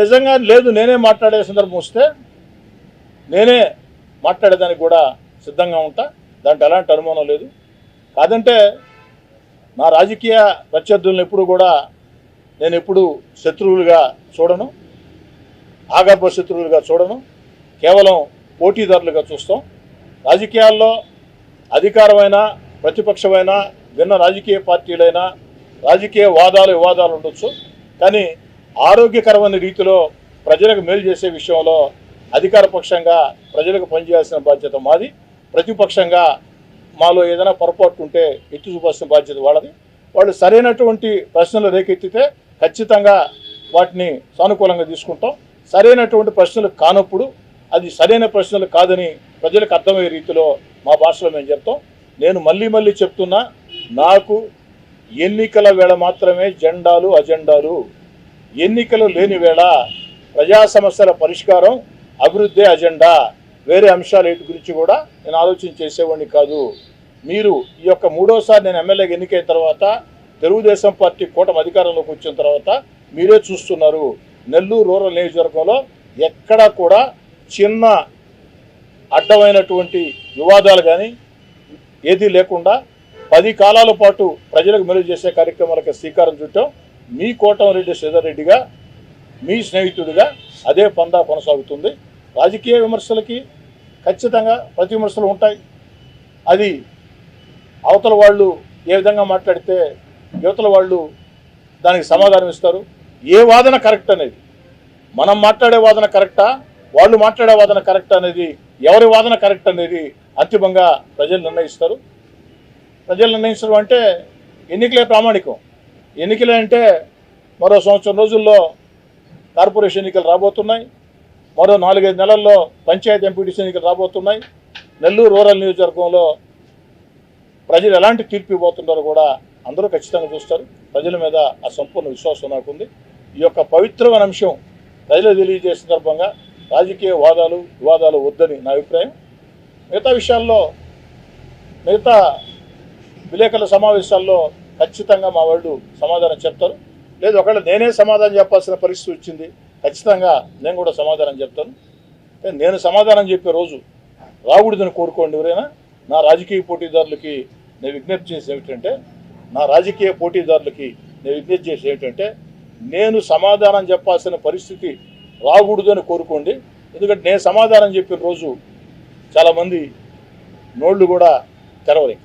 నిజంగా లేదు నేనే మాట్లాడే సందర్భం వస్తే నేనే మాట్లాడేదానికి కూడా సిద్ధంగా ఉంటా. దాంట్లో ఎలాంటి అనుమానం లేదు. కాదంటే నా రాజకీయ ప్రత్యర్థులను ఎప్పుడు కూడా నేను ఎప్పుడు శత్రువులుగా చూడను. ఆగర్భ శత్రువులుగా చూడను. కేవలం పోటీదారులుగా చూస్తాం. రాజకీయాల్లో అధికారమైన ప్రతిపక్షమైన భిన్న రాజకీయ పార్టీలైనా రాజకీయ వాదాలు వివాదాలు ఉండొచ్చు. కానీ ఆరోగ్యకరమైన రీతిలో ప్రజలకు మేలు చేసే విషయంలో అధికార పక్షంగా ప్రజలకు పనిచేయాల్సిన బాధ్యత మాది. ప్రతిపక్షంగా మాలో ఏదైనా పొరపాటు ఉంటే ఎత్తి చూపాల్సిన బాధ్యత వాళ్ళది. వాళ్ళు సరైనటువంటి ప్రశ్నలు రేకెత్తితే ఖచ్చితంగా వాటిని సానుకూలంగా తీసుకుంటాం. సరైనటువంటి ప్రశ్నలు కానప్పుడు అది సరైన ప్రశ్నలు కాదని ప్రజలకు అర్థమయ్యే రీతిలో మా భాషలో మేము చెప్తాం. నేను మళ్ళీ మళ్ళీ చెప్తున్నా నాకు ఎన్నికల వేళ మాత్రమే జెండాలు అజెండాలు ఎన్నికలు లేని వేళ ప్రజా సమస్యల పరిష్కారం అభివృద్ధి అజెండా వేరే అంశాలు వీటి గురించి కూడా నేను ఆలోచన చేసేవాడిని కాదు. మీరు ఈ యొక్క మూడోసారి నేను ఎమ్మెల్యేగా ఎన్నికైన తర్వాత తెలుగుదేశం పార్టీ కూటమి అధికారంలోకి వచ్చిన తర్వాత మీరే చూస్తున్నారు. నెల్లూరు రూరల్ నియోజకవర్గంలో ఎక్కడా కూడా చిన్న అడ్డమైనటువంటి వివాదాలు కానీ ఏదీ లేకుండా పది కాలాల పాటు ప్రజలకు మెరుగు చేసే కార్యక్రమాలకు శ్రీకారం చుట్టాం. మీ కోటమిరెడ్డి శ్రీధర్రెడ్డిగా మీ స్నేహితుడిగా అదే పందా కొనసాగుతుంది. రాజకీయ విమర్శలకి ఖచ్చితంగా ప్రతి విమర్శలు ఉంటాయి. అది అవతల వాళ్ళు ఏ విధంగా మాట్లాడితే యువతల వాళ్ళు దానికి సమాధానం ఇస్తారు. ఏ వాదన కరెక్ట్ అనేది? మనం మాట్లాడే వాదన కరెక్టా? వాళ్ళు మాట్లాడే వాదన కరెక్ట్ అనేది? ఎవరి వాదన కరెక్ట్ అనేది అంతిమంగా ప్రజలు నిర్ణయిస్తారు. ప్రజలు నిర్ణయించడం అంటే ఎన్నికలే ప్రామాణికం. ఎన్నికలు అంటే మరో సంవత్సరం రోజుల్లో కార్పొరేషన్ ఎన్నికలు రాబోతున్నాయి. మరో నాలుగైదు నెలల్లో పంచాయతీ ఎంపీటీసీ ఎన్నికలు రాబోతున్నాయి. నెల్లూరు రూరల్ నియోజకవర్గంలో ప్రజలు ఎలాంటి తీర్పు ఇవ్వబోతున్నారో కూడా అందరూ ఖచ్చితంగా చూస్తారు. ప్రజల మీద ఆ సంపూర్ణ విశ్వాసం నాకుంది. ఈ యొక్క పవిత్రమైన అంశం ప్రజలు తెలియజేసిన సందర్భంగా రాజకీయ వాదాలు వివాదాలు వద్దని నా అభిప్రాయం. మిగతా విషయాల్లో మిగతా విలేకరుల సమావేశాల్లో ఖచ్చితంగా మా వాళ్ళు సమాధానం చెప్తారు. లేదు ఒకవేళ నేనే సమాధానం చెప్పాల్సిన పరిస్థితి వచ్చింది ఖచ్చితంగా నేను కూడా సమాధానం చెప్తాను. నేను సమాధానం చెప్పే రోజు రాకూడదని కోరుకోండి ఎవరైనా. నా రాజకీయ పోటీదారులకి నేను విజ్ఞప్తి చేసి ఏమిటంటే నా రాజకీయ పోటీదారులకి నేను విజ్ఞప్తి చేసి ఏమిటంటే నేను సమాధానం చెప్పాల్సిన పరిస్థితి రాకూడదని కోరుకోండి. ఎందుకంటే నేను సమాధానం చెప్పిన రోజు చాలామంది నోళ్ళు కూడా తెరవలేక